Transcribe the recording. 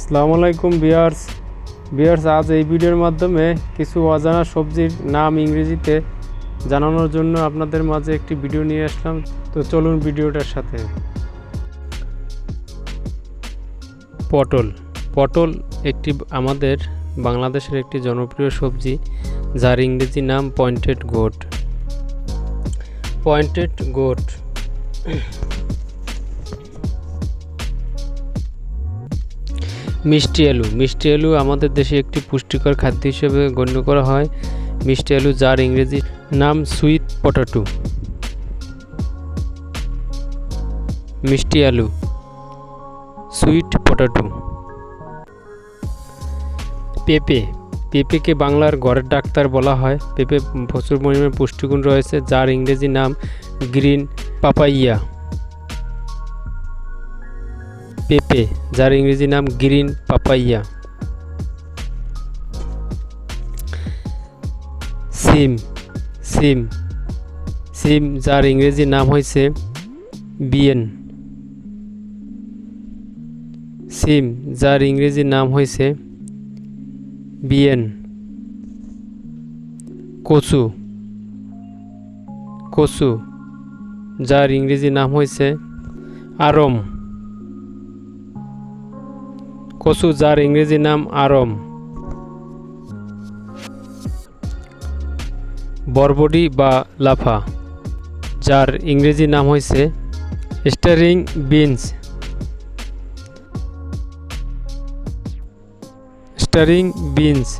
আসসালামু আলাইকুম বিয়ার্স বিয়ার্স আজ এই ভিডিওর মাধ্যমে কিছু অজানা সবজির নাম ইংরেজিতে জানানোর জন্য আপনাদের মাঝে একটি ভিডিও নিয়ে আসলাম। তো চলুন ভিডিওটার সাথে। পটল। পটল একটি আমাদের বাংলাদেশের একটি জনপ্রিয় সবজি, যার ইংরেজি নাম পয়েন্টেড গোট। Pointed goat. মিষ্টি আলু। মিষ্টি আলু আমাদের দেশে একটি পুষ্টিকর খাদ্য হিসেবে গণ্য করা হয়। মিষ্টি আলু যার ইংরেজি নাম সুইট পটাটো। মিষ্টি আলু, সুইট পটাটো। পেঁপে। পেঁপেকে বাংলার ঘরের ডাক্তার বলা হয়। পেঁপে প্রচুর পরিমাণে পুষ্টিগুণ রয়েছে, যার ইংরেজি নাম গ্রিন পাপাইয়া। পেঁপে যার ইংরেজি নাম গ্রিন পাপাইয়া। সিম সিম সিম যার ইংরেজি নাম হয়েছে বিয়েন সিম যার ইংরেজি নাম হয়েছে বিয়েন কচু কচু যার ইংরেজি নাম হয়েছে আরম। কচু যার ইংরেজি নাম আরম। বরবডি বা লাফা, যার ইংরেজি নাম হয়েছে স্টারিং বিনস। Steering beans.